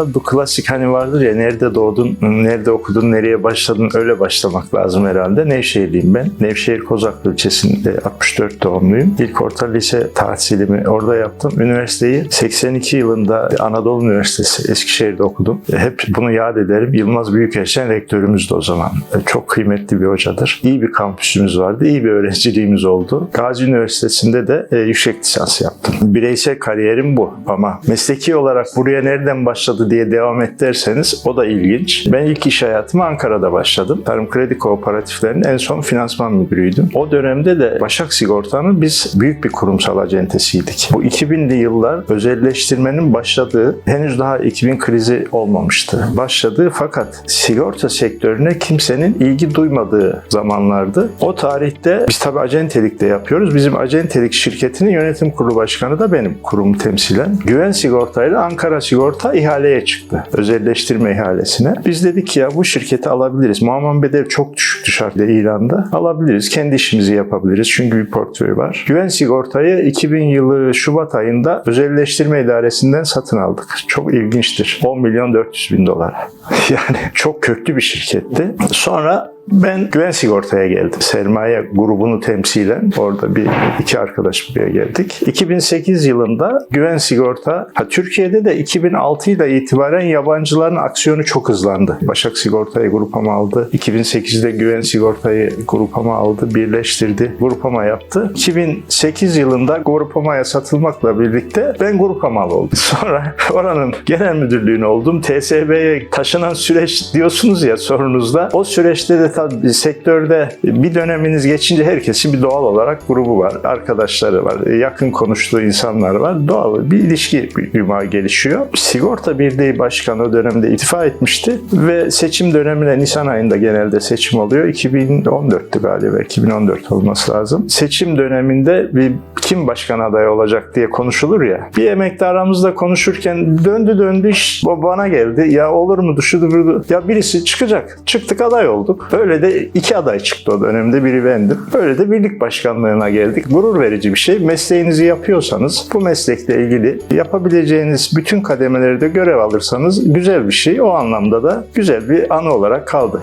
Tabii bu klasik hani vardır ya nerede doğdun, nerede okudun, nereye başladın öyle başlamak lazım herhalde. Nevşehirliyim ben. Nevşehir Kozaklı ilçesinde 64 doğumluyum. İlk orta lise tahsilimi orada yaptım. Üniversiteyi 82 yılında Anadolu Üniversitesi Eskişehir'de okudum. Hep bunu yad ederim. Yılmaz Büyükelçen rektörümüzdü o zaman. Çok kıymetli bir hocadır. İyi bir kampüsümüz vardı. iyi bir öğrenciliğimiz oldu. Gazi Üniversitesi'nde de e, yüksek lisans yaptım. Bireysel kariyerim bu ama mesleki olarak buraya nereden başladı diye devam et derseniz o da ilginç. Ben ilk iş hayatıma Ankara'da başladım. Tarım Kredi Kooperatiflerinin en son finansman müdürüydüm. O dönemde de Başak Sigorta'nın biz büyük bir kurumsal acentesiydik. Bu 2000'li yıllar özelleştirmenin başladığı, henüz daha 2000 krizi olmamıştı. Başladığı fakat sigorta sektörüne kimsenin ilgi duymadığı zamanlardı. O tarihte biz tabii acentelik de yapıyoruz. Bizim acentelik şirketinin yönetim kurulu başkanı da benim kurumu temsilen. Güven sigortayla Ankara Sigorta ihaleye çıktı. Özelleştirme ihalesine. Biz dedik ki ya bu şirketi alabiliriz. Muamman bedel çok düşüktü şartla ilanda. Alabiliriz. Kendi işimizi yapabiliriz. Çünkü bir portföy var. Güven sigortayı 2000 yılı Şubat ayında özelleştirme idaresinden satın aldık. Çok ilginçtir. 10 milyon 400 bin dolar. Yani çok köklü bir şirketti. Sonra ben güven sigortaya geldim. Sermaye grubunu temsilen orada bir iki arkadaş buraya geldik. 2008 yılında güven sigorta, ha, Türkiye'de de 2006 ile itibaren yabancıların aksiyonu çok hızlandı. Başak sigortayı grupama aldı. 2008'de güven sigortayı grupama aldı, birleştirdi, grupama yaptı. 2008 yılında grupamaya satılmakla birlikte ben grupamal oldum. Sonra oranın genel müdürlüğünü oldum. TSB'ye taşınan süreç diyorsunuz ya sorunuzda. O süreçte de tabii sektörde bir döneminiz geçince herkesin bir doğal olarak grubu var, arkadaşları var, yakın konuştuğu insanlar var. Doğal bir ilişki yumağı gelişiyor. Sigorta Birliği Başkanı o dönemde istifa etmişti ve seçim dönemine Nisan ayında genelde seçim oluyor. 2014'tü galiba, 2014 olması lazım. Seçim döneminde bir kim başkan adayı olacak diye konuşulur ya. Bir emekli aramızda konuşurken döndü döndü iş bana geldi. Ya olur mu burada. Ya birisi çıkacak. Çıktık aday olduk. Böyle de iki aday çıktı o dönemde. Biri bendim. Böyle de birlik başkanlığına geldik. Gurur verici bir şey. Mesleğinizi yapıyorsanız bu meslekle ilgili yapabileceğiniz bütün kademelerde görev alırsanız güzel bir şey. O anlamda da güzel bir anı olarak kaldı.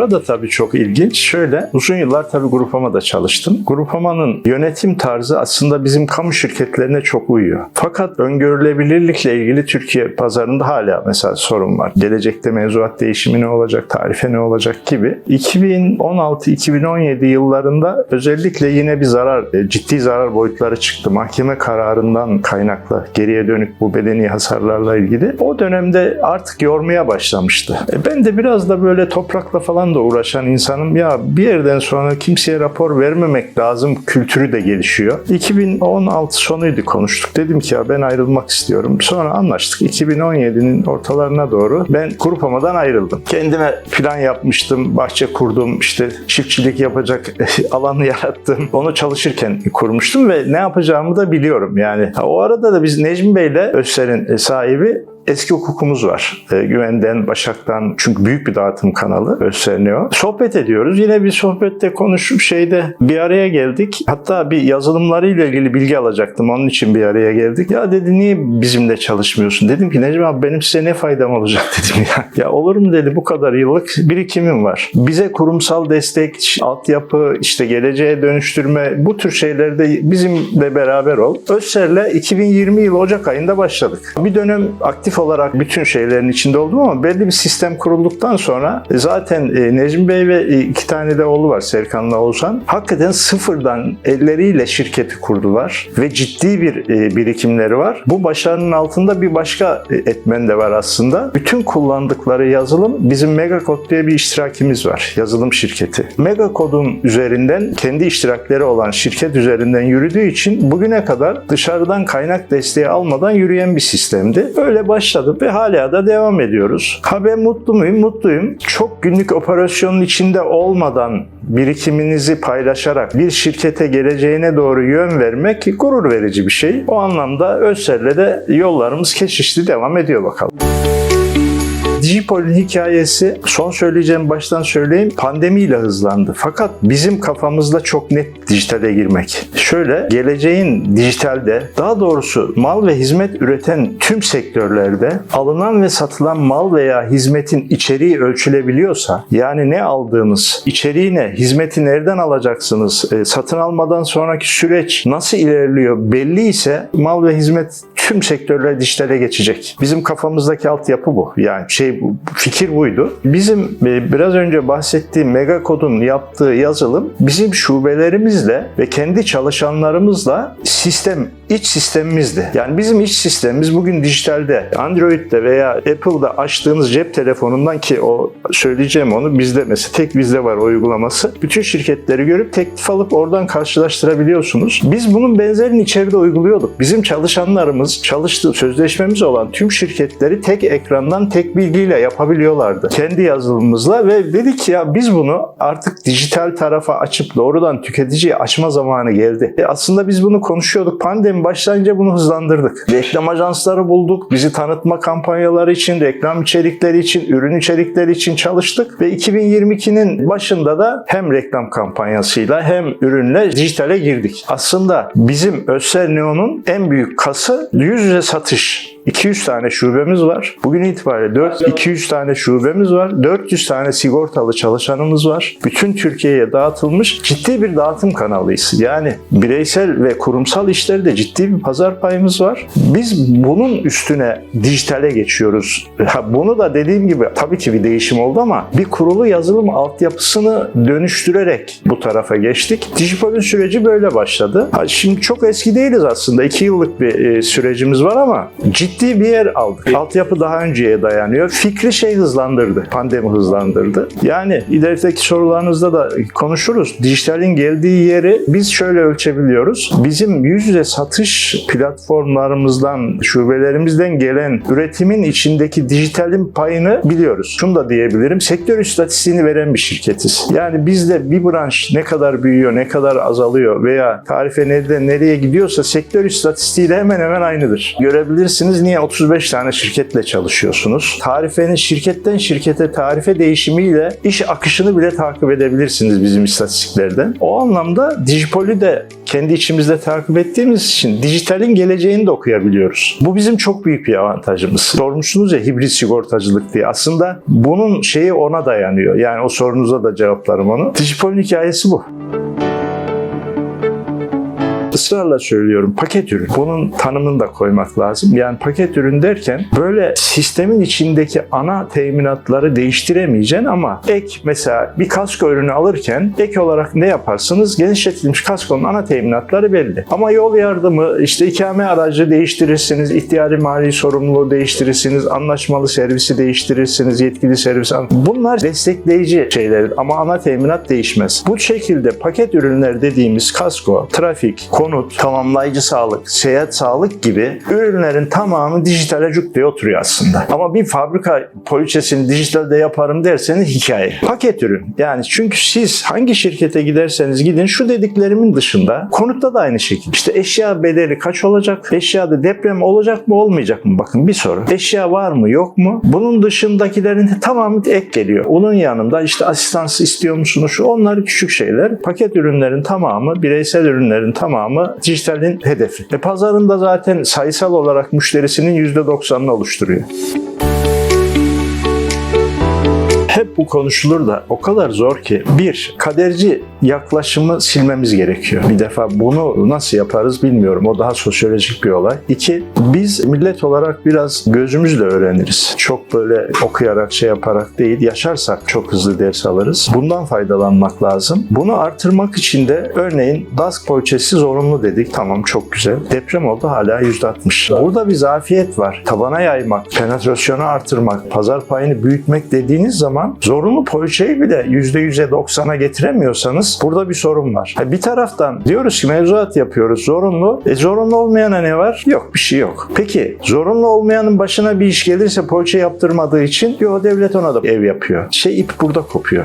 Orada tabii çok ilginç. Şöyle uzun yıllar tabii Grupama'da çalıştım. Grupama'nın yönetim tarzı aslında bizim kamu şirketlerine çok uyuyor. Fakat öngörülebilirlikle ilgili Türkiye pazarında hala mesela sorun var. Gelecekte mevzuat değişimi ne olacak, tarife ne olacak gibi. 2016-2017 yıllarında özellikle yine bir zarar, e, ciddi zarar boyutları çıktı. Mahkeme kararından kaynaklı geriye dönük bu bedeni hasarlarla ilgili. O dönemde artık yormaya başlamıştı. E, Ben de biraz da böyle toprakla falan da uğraşan insanım. Ya bir yerden sonra kimseye rapor vermemek lazım kültürü de gelişiyor. 2016 sonuydu konuştuk. Dedim ki ya ben ayrılmak istiyorum. Sonra anlaştık. 2017'nin ortalarına doğru ben Grupama'dan ayrıldım. Kendime plan yapmıştım. Bahçe kurdum. işte çiftçilik yapacak alanı yarattım. Onu çalışırken kurmuştum ve ne yapacağımı da biliyorum. Yani o arada da biz Necmi Bey'le Özser'in sahibi eski hukukumuz var. E, Güvenden, Başak'tan çünkü büyük bir dağıtım kanalı Özserneo. Sohbet ediyoruz. Yine bir sohbette konuşup şeyde bir araya geldik. Hatta bir yazılımlarıyla ilgili bilgi alacaktım. Onun için bir araya geldik. Ya dedi niye bizimle çalışmıyorsun? Dedim ki Necmi abi benim size ne faydam olacak dedim ya. Ya olur mu dedi bu kadar yıllık birikimim var. Bize kurumsal destek, altyapı, işte geleceğe dönüştürme bu tür şeylerde bizimle beraber ol. Özser'le 2020 yılı Ocak ayında başladık. Bir dönem aktif olarak bütün şeylerin içinde oldum ama belli bir sistem kurulduktan sonra e, zaten e, Necmi Bey ve e, iki tane de oğlu var Serkan'la Oğuzhan. Hakikaten sıfırdan elleriyle şirketi kurdular ve ciddi bir birikimleri var. Bu başarının altında bir başka etmen de var aslında. Bütün kullandıkları yazılım bizim Megacode diye bir iştirakimiz var. Yazılım şirketi. Megacode'un üzerinden kendi iştirakleri olan şirket üzerinden yürüdüğü için bugüne kadar dışarıdan kaynak desteği almadan yürüyen bir sistemdi. Öyle başladım ve hala da devam ediyoruz. Ha ben mutlu muyum? Mutluyum. Çok günlük operasyonun içinde olmadan birikiminizi paylaşarak bir şirkete geleceğine doğru yön vermek gurur verici bir şey. O anlamda Özsel'le de yollarımız kesişti devam ediyor bakalım. Dijipol'ün hikayesi son söyleyeceğim baştan söyleyeyim pandemiyle hızlandı. Fakat bizim kafamızda çok net dijitale girmek. Şöyle geleceğin dijitalde daha doğrusu mal ve hizmet üreten tüm sektörlerde alınan ve satılan mal veya hizmetin içeriği ölçülebiliyorsa yani ne aldığınız, içeriği ne, hizmeti nereden alacaksınız, e, satın almadan sonraki süreç nasıl ilerliyor belli ise mal ve hizmet tüm sektörler dijitale geçecek. Bizim kafamızdaki altyapı bu. Yani şey bu, fikir buydu. Bizim e, biraz önce bahsettiğim Megakod'un yaptığı yazılım bizim şubelerimizle ve kendi çalışanlarımızla sistem iç sistemimizdi. Yani bizim iç sistemimiz bugün dijitalde Android'de veya Apple'da açtığınız cep telefonundan ki o söyleyeceğim onu bizde mesela tek bizde var o uygulaması. Bütün şirketleri görüp teklif alıp oradan karşılaştırabiliyorsunuz. Biz bunun benzerini içeride uyguluyorduk. Bizim çalışanlarımız çalıştığı sözleşmemiz olan tüm şirketleri tek ekrandan tek bilgiyle yapabiliyorlardı. Kendi yazılımımızla ve dedik ya biz bunu artık dijital tarafa açıp doğrudan tüketiciye açma zamanı geldi. E aslında biz bunu konuşuyorduk. Pandemi başlayınca bunu hızlandırdık. Reklam ajansları bulduk. Bizi tanıtma kampanyaları için, reklam içerikleri için, ürün içerikleri için çalıştık ve 2022'nin başında da hem reklam kampanyasıyla hem ürünle dijitale girdik. Aslında bizim Össer Neo'nun en büyük kası yüz yüze satış. 200 tane şubemiz var. Bugün itibariyle 4, 200 tane şubemiz var. 400 tane sigortalı çalışanımız var. Bütün Türkiye'ye dağıtılmış ciddi bir dağıtım kanalıyız. Yani bireysel ve kurumsal işlerde ciddi bir pazar payımız var. Biz bunun üstüne dijitale geçiyoruz. Ha, bunu da dediğim gibi tabii ki bir değişim oldu ama bir kurulu yazılım altyapısını dönüştürerek bu tarafa geçtik. Dijipol'ün süreci böyle başladı. Ha, şimdi çok eski değiliz aslında. 2 yıllık bir e, sürecimiz var ama ciddi bir yer aldık. Altyapı daha önceye dayanıyor. Fikri şey hızlandırdı. Pandemi hızlandırdı. Yani ilerideki sorularınızda da konuşuruz. Dijitalin geldiği yeri biz şöyle ölçebiliyoruz. Bizim yüz yüze satış platformlarımızdan, şubelerimizden gelen üretimin içindeki dijitalin payını biliyoruz. Şunu da diyebilirim. Sektör istatistiğini veren bir şirketiz. Yani bizde bir branş ne kadar büyüyor, ne kadar azalıyor veya tarife nereden nereye gidiyorsa sektör istatistiğiyle hemen hemen aynıdır. Görebilirsiniz niye 35 tane şirketle çalışıyorsunuz. Tarifenin şirketten şirkete tarife değişimiyle iş akışını bile takip edebilirsiniz bizim istatistiklerden. O anlamda Dijipol'ü de kendi içimizde takip ettiğimiz için dijitalin geleceğini de okuyabiliyoruz. Bu bizim çok büyük bir avantajımız. Sormuştunuz ya hibrit sigortacılık diye. Aslında bunun şeyi ona dayanıyor. Yani o sorunuza da cevaplarım onu. Dijipol'ün hikayesi bu ısrarla söylüyorum paket ürün. Bunun tanımını da koymak lazım. Yani paket ürün derken böyle sistemin içindeki ana teminatları değiştiremeyeceksin ama ek mesela bir kasko ürünü alırken ek olarak ne yaparsınız? Genişletilmiş kaskonun ana teminatları belli. Ama yol yardımı, işte ikame aracı değiştirirsiniz, ihtiyari mali sorumluluğu değiştirirsiniz, anlaşmalı servisi değiştirirsiniz, yetkili servis. Bunlar destekleyici şeyler ama ana teminat değişmez. Bu şekilde paket ürünler dediğimiz kasko, trafik, konut, tamamlayıcı sağlık, seyahat sağlık gibi ürünlerin tamamı dijitale cuk diye oturuyor aslında. Ama bir fabrika poliçesini dijitalde yaparım derseniz hikaye. Paket ürün. Yani çünkü siz hangi şirkete giderseniz gidin şu dediklerimin dışında konutta da aynı şekilde. İşte eşya bedeli kaç olacak? Eşyada deprem olacak mı olmayacak mı? Bakın bir soru. Eşya var mı yok mu? Bunun dışındakilerin tamamı ek geliyor. Onun yanında işte asistans istiyor musunuz? Şu onlar küçük şeyler. Paket ürünlerin tamamı, bireysel ürünlerin tamamı dijitalin hedefi. E pazarında zaten sayısal olarak müşterisinin %90'ını oluşturuyor. Hep bu konuşulur da o kadar zor ki bir, kaderci yaklaşımı silmemiz gerekiyor. Bir defa bunu nasıl yaparız bilmiyorum. O daha sosyolojik bir olay. İki, biz millet olarak biraz gözümüzle öğreniriz. Çok böyle okuyarak şey yaparak değil, yaşarsak çok hızlı ders alırız. Bundan faydalanmak lazım. Bunu artırmak için de örneğin DASK poliçesi zorunlu dedik. Tamam çok güzel. Deprem oldu hala %60. Burada bir zafiyet var. Tabana yaymak, penetrasyonu artırmak, pazar payını büyütmek dediğiniz zaman zorunlu poliçeyi bile %100'e 90'a getiremiyorsanız burada bir sorun var. Ha, Bir taraftan diyoruz ki mevzuat yapıyoruz zorunlu. E zorunlu olmayana ne var? Yok bir şey yok. Peki zorunlu olmayanın başına bir iş gelirse poliçe yaptırmadığı için yo devlet ona da ev yapıyor. Şey ip burada kopuyor.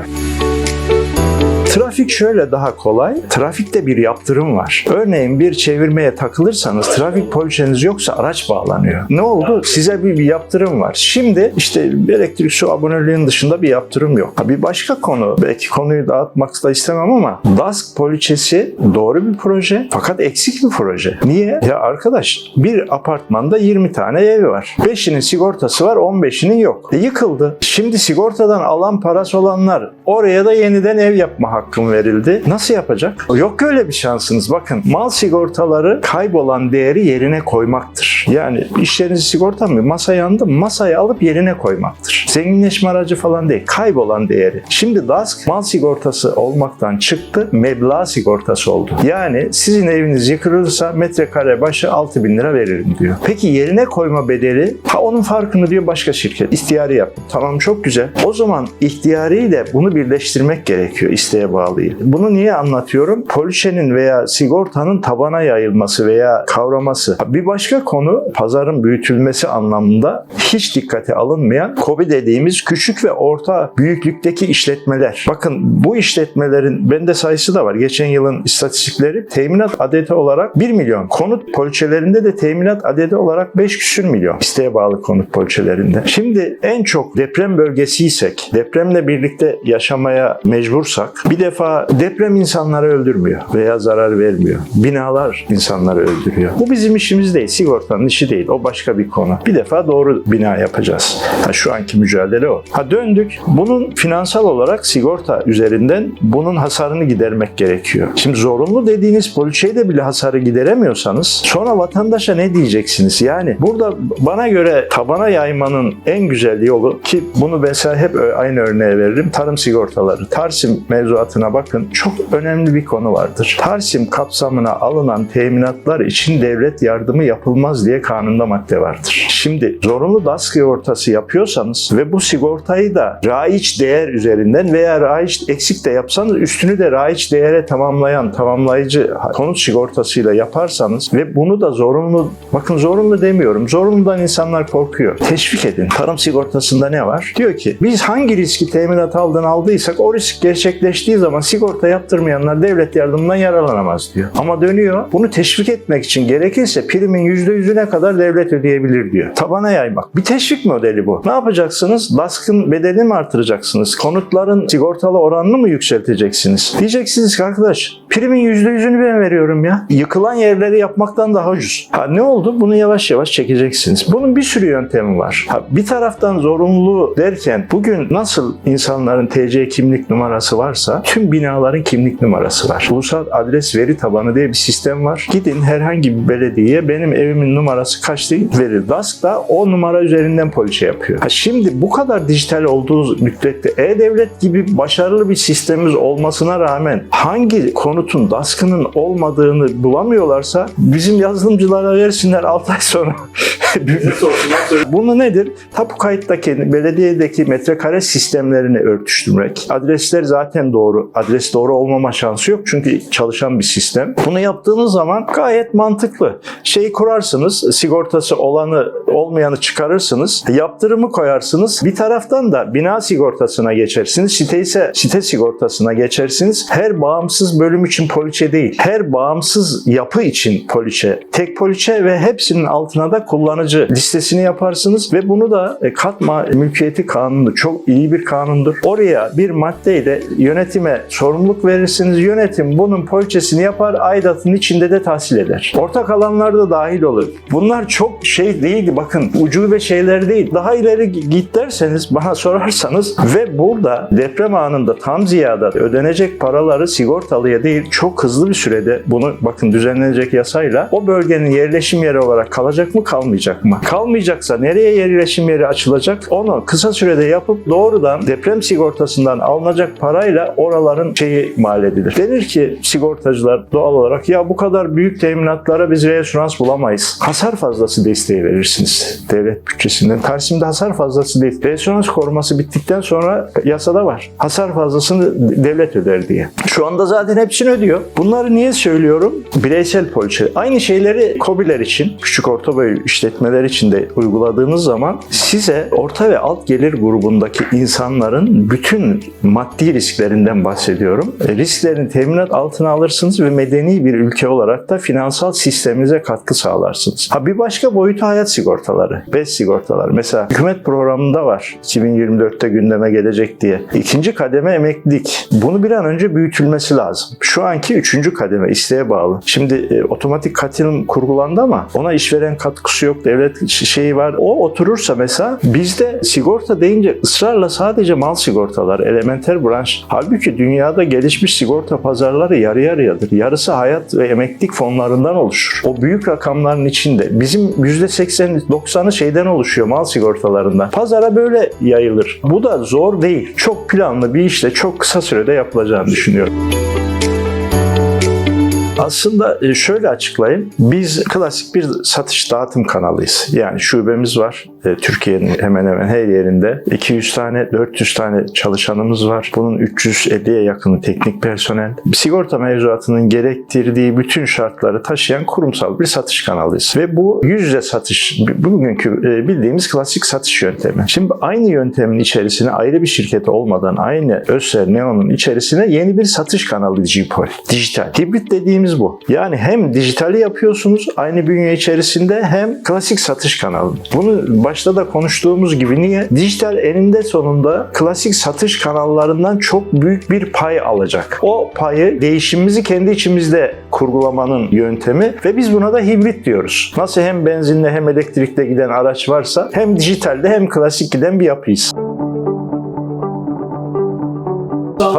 Trafik şöyle daha kolay. Trafikte bir yaptırım var. Örneğin bir çevirmeye takılırsanız trafik poliçeniz yoksa araç bağlanıyor. Ne oldu? Size bir, bir yaptırım var. Şimdi işte elektrik su aboneliğinin dışında bir yaptırım yok. Bir başka konu. Belki konuyu dağıtmak da istemem ama DASK poliçesi doğru bir proje fakat eksik bir proje. Niye? Ya arkadaş bir apartmanda 20 tane ev var. 5'inin sigortası var 15'inin yok. E, yıkıldı. Şimdi sigortadan alan parası olanlar oraya da yeniden ev yapma hakkım verildi. Nasıl yapacak? Yok öyle bir şansınız. Bakın mal sigortaları kaybolan değeri yerine koymaktır. Yani iş yerinizi sigorta mı? Masa yandı? Masayı alıp yerine koymaktır. Zenginleşme aracı falan değil. Kaybolan değeri. Şimdi DASK mal sigortası olmaktan çıktı. Meblağ sigortası oldu. Yani sizin eviniz yıkılırsa metrekare başı 6 bin lira veririm diyor. Peki yerine koyma bedeli ha onun farkını diyor başka şirket. İhtiyari yap. Tamam çok güzel. O zaman ihtiyariyle bunu birleştirmek gerekiyor isteğe bağlıyı. Bunu niye anlatıyorum? Poliçenin veya sigortanın tabana yayılması veya kavraması. Bir başka konu pazarın büyütülmesi anlamında hiç dikkate alınmayan KOBİ dediğimiz küçük ve orta büyüklükteki işletmeler. Bakın bu işletmelerin bende sayısı da var. Geçen yılın istatistikleri teminat adeti olarak 1 milyon. Konut poliçelerinde de teminat adedi olarak 5 küsür milyon. İsteğe bağlı konut poliçelerinde. Şimdi en çok deprem bölgesiysek, depremle birlikte yaşamaya mecbursak bir defa deprem insanları öldürmüyor veya zarar vermiyor. Binalar insanları öldürüyor. Bu bizim işimiz değil. Sigortanın işi değil. O başka bir konu. Bir defa doğru bina yapacağız. Ha, şu anki mücadele o. Ha döndük. Bunun finansal olarak sigorta üzerinden bunun hasarını gidermek gerekiyor. Şimdi zorunlu dediğiniz poliçeyle bile hasarı gideremiyorsanız sonra vatandaşa ne diyeceksiniz? Yani burada bana göre tabana yaymanın en güzel yolu ki bunu mesela hep aynı örneğe veririm. Tarım sigortaları. Tarsim mevzuatına bakın. Çok önemli bir konu vardır. Tarsim kapsamına alınan teminatlar için devlet yardımı yapılmaz diye kanunda madde vardır. Şimdi zorunlu DAS sigortası yapıyorsanız ve bu sigortayı da raiç değer üzerinden veya raiç eksik de yapsanız üstünü de raiç değere tamamlayan tamamlayıcı konut sigortasıyla yaparsanız ve bunu da zorunlu bakın zorunlu demiyorum. Zorunludan insanlar korkuyor. Teşvik edin. Tarım sigortasında ne var? Diyor ki biz hangi riski teminat aldın aldıysak o risk gerçekleştiği zaman sigorta yaptırmayanlar devlet yardımından yararlanamaz diyor. Ama dönüyor bunu teşvik etmek için gerekirse primin %100'üne kadar devlet ödeyebilir diyor. Tabana yaymak. Bir teşvik modeli bu. Ne yapacaksınız? Baskın bedelini mi artıracaksınız? Konutların sigortalı oranını mı yükselteceksiniz? Diyeceksiniz ki arkadaş primin %100'ünü ben veriyorum ya. Yıkılan yerleri yapmaktan daha ucuz. Ha ne oldu? Bunu yavaş yavaş çekeceksiniz. Bunun bir sürü yöntemi var. Ha, bir taraftan zorunlu derken bugün nasıl insanların TC kimlik numarası varsa tüm binaların kimlik numarası var. Ulusal adres veri tabanı diye bir sistem var. Gidin herhangi bir belediyeye benim evimin numarası kaç diye verir. DASK da o numara üzerinden poliçe yapıyor. Ha, şimdi bu kadar dijital olduğu müddetçe E-Devlet gibi başarılı bir sistemimiz olmasına rağmen hangi konutun DASK'ının olmadığını bulamıyorlarsa bizim yazılımcılara versinler 6 ay sonra. Bunu nedir? Tapu kayıttaki, belediyedeki metrekare sistemlerini örtüştürmek. Adresler zaten doğru. Adres doğru olmama şansı yok çünkü çalışan bir sistem. Bunu yaptığınız zaman gayet mantıklı. Şeyi kurarsınız, sigortası olanı olmayanı çıkarırsınız, yaptırımı koyarsınız. Bir taraftan da bina sigortasına geçersiniz. Site ise site sigortasına geçersiniz. Her bağımsız bölüm için poliçe değil. Her bağımsız yapı için poliçe. Tek poliçe ve hepsinin altına da kullanıcı listesini yaparsınız ve bunu da e, katma mülkiyeti kanunu çok iyi bir kanundur. Oraya bir maddeyle yönetime sorumluluk verirsiniz. Yönetim bunun poliçesini yapar, aidatın içinde de tahsil eder. Ortak alanlar da dahil olur. Bunlar çok şey değil, bakın ucube şeyler değil. Daha ileri git derseniz, bana sorarsanız ve burada deprem anında tam ziyada ödenecek paraları sigortalıya değil, çok hızlı bir sürede bunu bakın düzenlenecek yasayla o bölgenin yerleşim yeri olarak kalacak mı kalmayacak mı? Kalmayacaksa nereye yerleşim yeri açılacak? Onu kısa sürede yapıp doğrudan deprem sigortasından alınacak parayla oraların şeyi mal edilir. Denir ki sigortacılar doğal olarak ya bu kadar büyük teminatlara biz reasürans bulamayız. Hasar fazlası desteği verirsiniz devlet bütçesinden. Karşımda hasar fazlası değil. Reasürans koruması bittikten sonra yasada var. Hasar fazlasını devlet öder diye. Şu anda zaten hepsini ödüyor. Bunları niye söylüyorum? Bireysel poliçe. Aynı şeyleri KOBİ'ler için, küçük orta boy işletme işletmeler için de uyguladığınız zaman size orta ve alt gelir grubundaki insanların bütün maddi risklerinden bahsediyorum. E, Risklerini teminat altına alırsınız ve medeni bir ülke olarak da finansal sisteminize katkı sağlarsınız. Ha bir başka boyutu hayat sigortaları, BES sigortaları. Mesela hükümet programında var 2024'te gündeme gelecek diye. İkinci kademe emeklilik. Bunu bir an önce büyütülmesi lazım. Şu anki üçüncü kademe isteğe bağlı. Şimdi e, otomatik katılım kurgulandı ama ona işveren katkısı yok, devlet şeyi var. O oturursa mesela bizde sigorta deyince ısrarla sadece mal sigortalar, elementer branş. Halbuki dünyada gelişmiş sigorta pazarları yarı yarıyadır. Yarısı hayat ve emeklilik fonlarından oluşur. O büyük rakamların içinde bizim %80-90'ı şeyden oluşuyor mal sigortalarından. Pazara böyle yayılır. Bu da zor değil. Çok planlı bir işle çok kısa sürede yapılacağını düşünüyorum. Aslında e, şöyle açıklayayım. Biz klasik bir satış dağıtım kanalıyız. Yani şubemiz var. E, Türkiye'nin hemen hemen her yerinde. 200 tane, 400 tane çalışanımız var. Bunun 350'ye yakını teknik personel. Sigorta mevzuatının gerektirdiği bütün şartları taşıyan kurumsal bir satış kanalıyız. Ve bu yüz yüze satış, bugünkü e, bildiğimiz klasik satış yöntemi. Şimdi aynı yöntemin içerisine ayrı bir şirket olmadan aynı Össer Neon'un içerisine yeni bir satış kanalı Gpol. Dijital. Hibrit dediğimiz bu. Yani hem dijitali yapıyorsunuz aynı bünye içerisinde hem klasik satış kanalı. Bunu başta da konuştuğumuz gibi niye? Dijital eninde sonunda klasik satış kanallarından çok büyük bir pay alacak. O payı değişimimizi kendi içimizde kurgulamanın yöntemi ve biz buna da hibrit diyoruz. Nasıl hem benzinle hem elektrikle giden araç varsa hem dijitalde hem klasik giden bir yapıyız.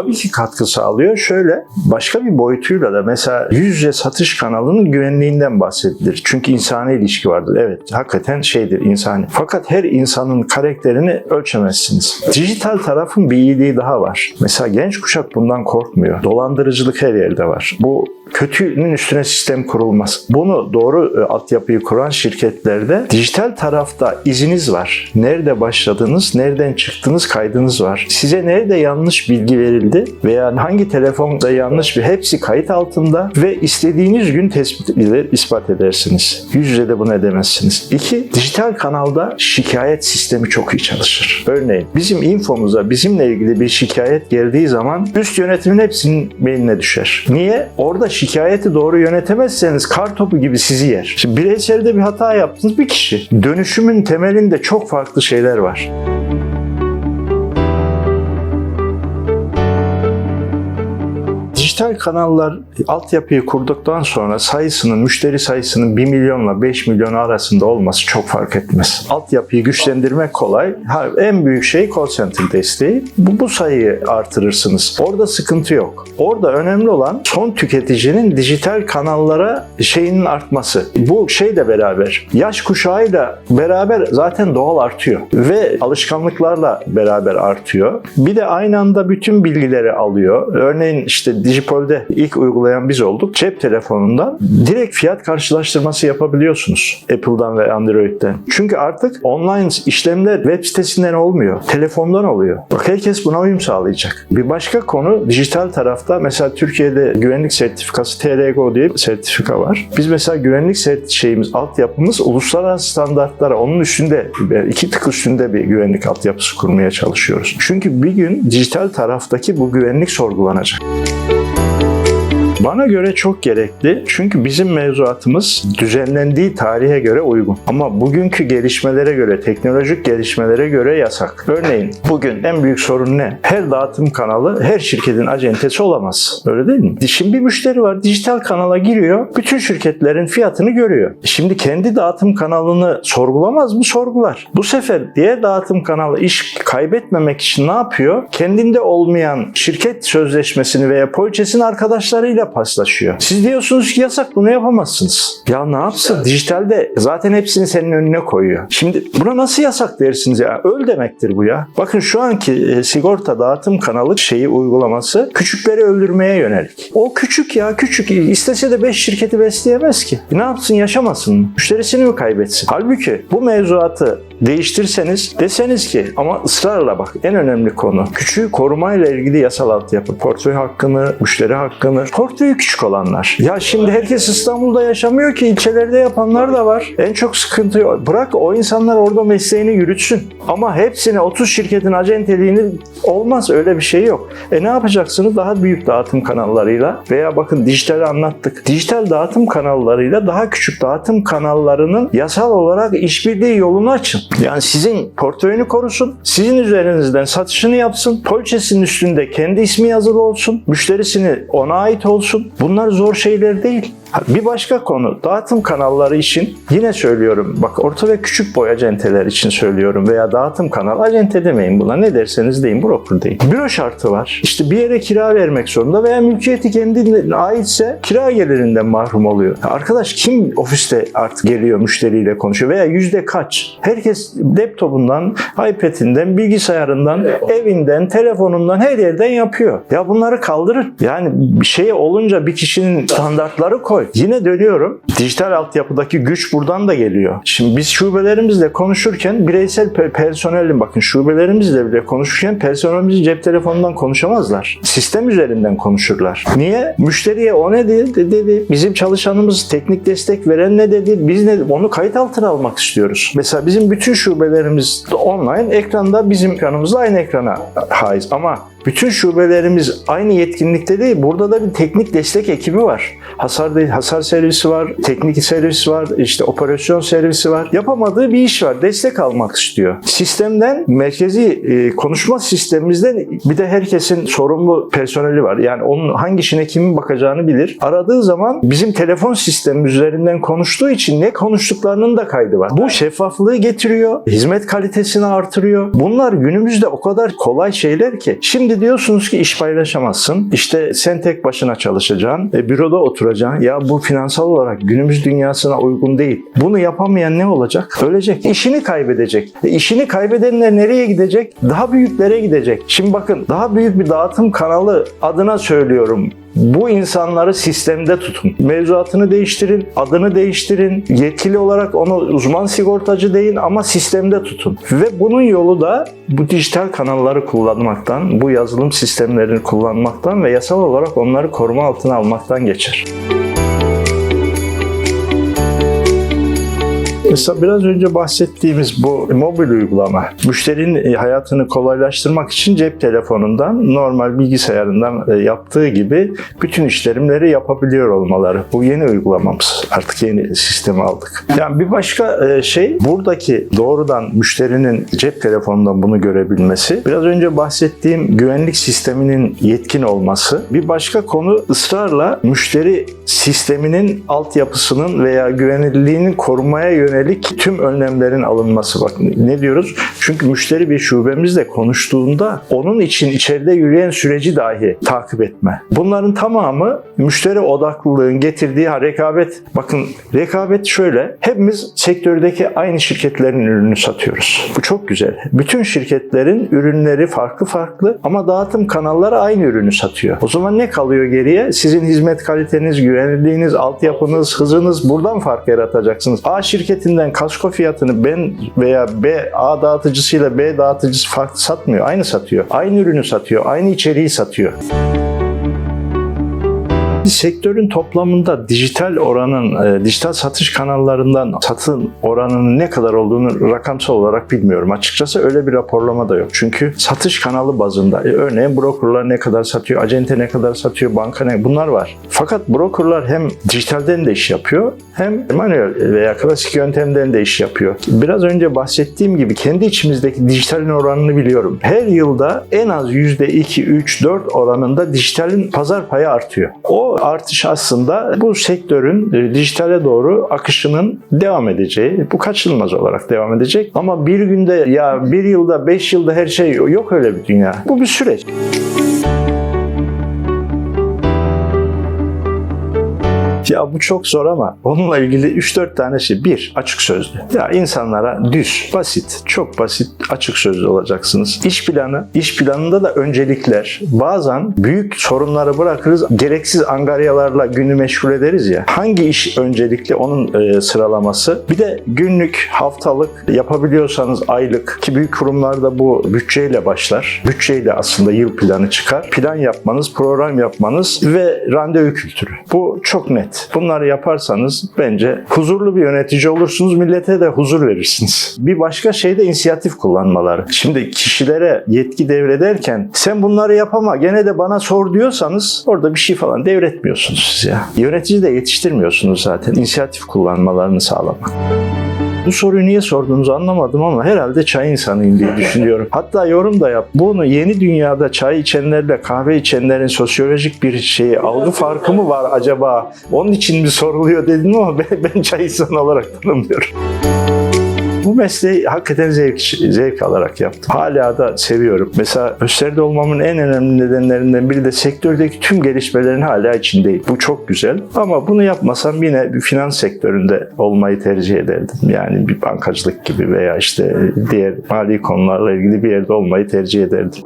Tabii ki katkı sağlıyor. Şöyle başka bir boyutuyla da mesela yüz yüze satış kanalının güvenliğinden bahsedilir. Çünkü insani ilişki vardır. Evet hakikaten şeydir insani. Fakat her insanın karakterini ölçemezsiniz. Dijital tarafın bir iyiliği daha var. Mesela genç kuşak bundan korkmuyor. Dolandırıcılık her yerde var. Bu kötünün üstüne sistem kurulmaz. Bunu doğru e, altyapıyı kuran şirketlerde dijital tarafta iziniz var. Nerede başladınız, nereden çıktınız kaydınız var. Size nerede yanlış bilgi verildi veya hangi telefonda yanlış bir hepsi kayıt altında ve istediğiniz gün tespit edilir, ispat edersiniz. Yüz yüze de bunu edemezsiniz. İki, dijital kanalda şikayet sistemi çok iyi çalışır. Örneğin bizim infomuza bizimle ilgili bir şikayet geldiği zaman üst yönetimin hepsinin mailine düşer. Niye? Orada şikayeti doğru yönetemezseniz kar topu gibi sizi yer. Şimdi bireyselde bir hata yaptınız bir kişi. Dönüşümün temelinde çok farklı şeyler var. Dijital kanallar altyapıyı kurduktan sonra sayısının, müşteri sayısının 1 milyonla 5 milyon arasında olması çok fark etmez. Altyapıyı güçlendirmek kolay. Ha, en büyük şey call center desteği. Bu, bu sayıyı artırırsınız. Orada sıkıntı yok. Orada önemli olan son tüketicinin dijital kanallara şeyinin artması. Bu şeyle beraber, yaş kuşağıyla beraber zaten doğal artıyor. Ve alışkanlıklarla beraber artıyor. Bir de aynı anda bütün bilgileri alıyor. Örneğin işte Dijipol'de ilk uygulayan biz olduk. Cep telefonundan direkt fiyat karşılaştırması yapabiliyorsunuz. Apple'dan ve Android'den. Çünkü artık online işlemler web sitesinden olmuyor. Telefondan oluyor. Bak herkes buna uyum sağlayacak. Bir başka konu dijital tarafta mesela Türkiye'de güvenlik sertifikası TRGO diye bir sertifika var. Biz mesela güvenlik sert şeyimiz, altyapımız uluslararası standartlara onun üstünde, iki tık üstünde bir güvenlik altyapısı kurmaya çalışıyoruz. Çünkü bir gün dijital taraftaki bu güvenlik sorgulanacak. Bana göre çok gerekli çünkü bizim mevzuatımız düzenlendiği tarihe göre uygun. Ama bugünkü gelişmelere göre, teknolojik gelişmelere göre yasak. Örneğin bugün en büyük sorun ne? Her dağıtım kanalı her şirketin acentesi olamaz. Öyle değil mi? Şimdi bir müşteri var dijital kanala giriyor, bütün şirketlerin fiyatını görüyor. Şimdi kendi dağıtım kanalını sorgulamaz mı? Sorgular. Bu sefer diğer dağıtım kanalı iş kaybetmemek için ne yapıyor? Kendinde olmayan şirket sözleşmesini veya poliçesini arkadaşlarıyla paslaşıyor. Siz diyorsunuz ki yasak bunu yapamazsınız. Ya ne yapsın? Dijitalde zaten hepsini senin önüne koyuyor. Şimdi buna nasıl yasak dersiniz ya? Öl demektir bu ya. Bakın şu anki e, sigorta dağıtım kanalı şeyi uygulaması küçükleri öldürmeye yönelik. O küçük ya küçük. İstese de 5 şirketi besleyemez ki. E ne yapsın yaşamasın mı? Müşterisini mi kaybetsin? Halbuki bu mevzuatı değiştirseniz deseniz ki ama ısrarla bak en önemli konu küçüğü korumayla ilgili yasal altyapı. Portföy hakkını, müşteri hakkını. Ve küçük olanlar. Ya şimdi herkes İstanbul'da yaşamıyor ki ilçelerde yapanlar da var. En çok sıkıntı bırak o insanlar orada mesleğini yürütsün. Ama hepsine 30 şirketin acenteliğini olmaz öyle bir şey yok. E ne yapacaksınız? Daha büyük dağıtım kanallarıyla veya bakın dijitali anlattık. Dijital dağıtım kanallarıyla daha küçük dağıtım kanallarının yasal olarak işbirliği yolunu açın. Yani sizin portföyünü korusun, sizin üzerinizden satışını yapsın, poliçesinin üstünde kendi ismi yazılı olsun, müşterisini ona ait olsun. Bunlar zor şeyler değil. Bir başka konu dağıtım kanalları için yine söylüyorum bak orta ve küçük boy acenteler için söylüyorum veya dağıtım kanal acente demeyin buna ne derseniz deyin broker deyin. Büro şartı var. İşte bir yere kira vermek zorunda veya mülkiyeti kendine aitse kira gelirinden mahrum oluyor. Arkadaş kim ofiste artık geliyor müşteriyle konuşuyor veya yüzde kaç? Herkes laptopundan, iPad'inden, bilgisayarından, evinden, telefonundan her yerden yapıyor. Ya bunları kaldırın. Yani bir şey olunca bir kişinin standartları koy. Yine dönüyorum. Dijital altyapıdaki güç buradan da geliyor. Şimdi biz şubelerimizle konuşurken bireysel pe- personelin bakın şubelerimizle bile konuşurken personelimiz cep telefonundan konuşamazlar. Sistem üzerinden konuşurlar. Niye? Müşteriye o ne dedi? dedi. Bizim çalışanımız teknik destek veren ne dedi? Biz ne onu kayıt altına almak istiyoruz. Mesela bizim bütün şubelerimiz online ekranda bizim ekranımızla aynı ekrana haiz ama bütün şubelerimiz aynı yetkinlikte değil. Burada da bir teknik destek ekibi var. Hasar değil, hasar servisi var, teknik servis var, işte operasyon servisi var. Yapamadığı bir iş var. Destek almak istiyor. Sistemden merkezi e, konuşma sistemimizden bir de herkesin sorumlu personeli var. Yani onun hangi işine kimin bakacağını bilir. Aradığı zaman bizim telefon sistemimiz üzerinden konuştuğu için ne konuştuklarının da kaydı var. Bu şeffaflığı getiriyor. Hizmet kalitesini artırıyor. Bunlar günümüzde o kadar kolay şeyler ki. Şimdi diyorsunuz ki iş paylaşamazsın. İşte sen tek başına çalışacaksın. E, büroda oturacaksın. Ya bu finansal olarak günümüz dünyasına uygun değil. Bunu yapamayan ne olacak? Ölecek. İşini kaybedecek. E, işini kaybedenler nereye gidecek? Daha büyüklere gidecek. Şimdi bakın daha büyük bir dağıtım kanalı adına söylüyorum. Bu insanları sistemde tutun. Mevzuatını değiştirin, adını değiştirin. Yetkili olarak onu uzman sigortacı deyin ama sistemde tutun. Ve bunun yolu da bu dijital kanalları kullanmaktan, bu yazılım sistemlerini kullanmaktan ve yasal olarak onları koruma altına almaktan geçer. Mesela biraz önce bahsettiğimiz bu mobil uygulama, müşterinin hayatını kolaylaştırmak için cep telefonundan, normal bilgisayarından e, yaptığı gibi bütün işlemleri yapabiliyor olmaları. Bu yeni uygulamamız. Artık yeni sistemi aldık. Yani bir başka e, şey, buradaki doğrudan müşterinin cep telefonundan bunu görebilmesi. Biraz önce bahsettiğim güvenlik sisteminin yetkin olması. Bir başka konu ısrarla müşteri sisteminin altyapısının veya güvenilirliğinin korumaya yönelik tüm önlemlerin alınması. Bak ne diyoruz? Çünkü müşteri bir şubemizle konuştuğunda onun için içeride yürüyen süreci dahi takip etme. Bunların tamamı müşteri odaklılığın getirdiği rekabet. Bakın rekabet şöyle. Hepimiz sektördeki aynı şirketlerin ürününü satıyoruz. Bu çok güzel. Bütün şirketlerin ürünleri farklı farklı ama dağıtım kanalları aynı ürünü satıyor. O zaman ne kalıyor geriye? Sizin hizmet kaliteniz, güvenilirliğiniz, altyapınız, hızınız buradan fark yaratacaksınız. A şirketinden kasko fiyatını ben veya B A dağıtıcısıyla B dağıtıcısı farklı satmıyor. Aynı satıyor. Aynı ürünü satıyor. Aynı içeriği satıyor. Sektörün toplamında dijital oranın, e, dijital satış kanallarından satın oranının ne kadar olduğunu rakamsal olarak bilmiyorum. Açıkçası öyle bir raporlama da yok. Çünkü satış kanalı bazında, e, örneğin brokerlar ne kadar satıyor, acente ne kadar satıyor, banka ne, bunlar var. Fakat brokerlar hem dijitalden de iş yapıyor, hem manuel veya klasik yöntemden de iş yapıyor. Biraz önce bahsettiğim gibi kendi içimizdeki dijitalin oranını biliyorum. Her yılda en az %2, 3, 4 oranında dijitalin pazar payı artıyor. O artış aslında bu sektörün e, dijitale doğru akışının devam edeceği, bu kaçınılmaz olarak devam edecek. Ama bir günde ya bir yılda, beş yılda her şey yok öyle bir dünya. Bu bir süreç. Ya bu çok zor ama onunla ilgili 3-4 tane şey. Bir, açık sözlü. Ya insanlara düz, basit, çok basit, açık sözlü olacaksınız. İş planı, iş planında da öncelikler. Bazen büyük sorunları bırakırız, gereksiz angaryalarla günü meşgul ederiz ya. Hangi iş öncelikli onun e, sıralaması. Bir de günlük, haftalık, yapabiliyorsanız aylık ki büyük kurumlarda bu bütçeyle başlar. Bütçeyle aslında yıl planı çıkar. Plan yapmanız, program yapmanız ve randevu kültürü. Bu çok net. Bunları yaparsanız bence huzurlu bir yönetici olursunuz. Millete de huzur verirsiniz. Bir başka şey de inisiyatif kullanmaları. Şimdi kişilere yetki devrederken sen bunları yapama gene de bana sor diyorsanız orada bir şey falan devretmiyorsunuz siz ya. Yönetici de yetiştirmiyorsunuz zaten. İnisiyatif kullanmalarını sağlamak. Bu soruyu niye sorduğunuzu anlamadım ama herhalde çay insanıyım diye düşünüyorum. Hatta yorum da yap. Bunu yeni dünyada çay içenlerle kahve içenlerin sosyolojik bir şeyi, algı farkı mı var acaba? Onun için mi soruluyor dedim ama ben, ben çay insanı olarak tanımlıyorum. Bu mesleği hakikaten zevk, zevk alarak yaptım. Hala da seviyorum. Mesela Öster'de olmamın en önemli nedenlerinden biri de sektördeki tüm gelişmelerin hala içindeyim. Bu çok güzel. Ama bunu yapmasam yine bir finans sektöründe olmayı tercih ederdim. Yani bir bankacılık gibi veya işte diğer mali konularla ilgili bir yerde olmayı tercih ederdim.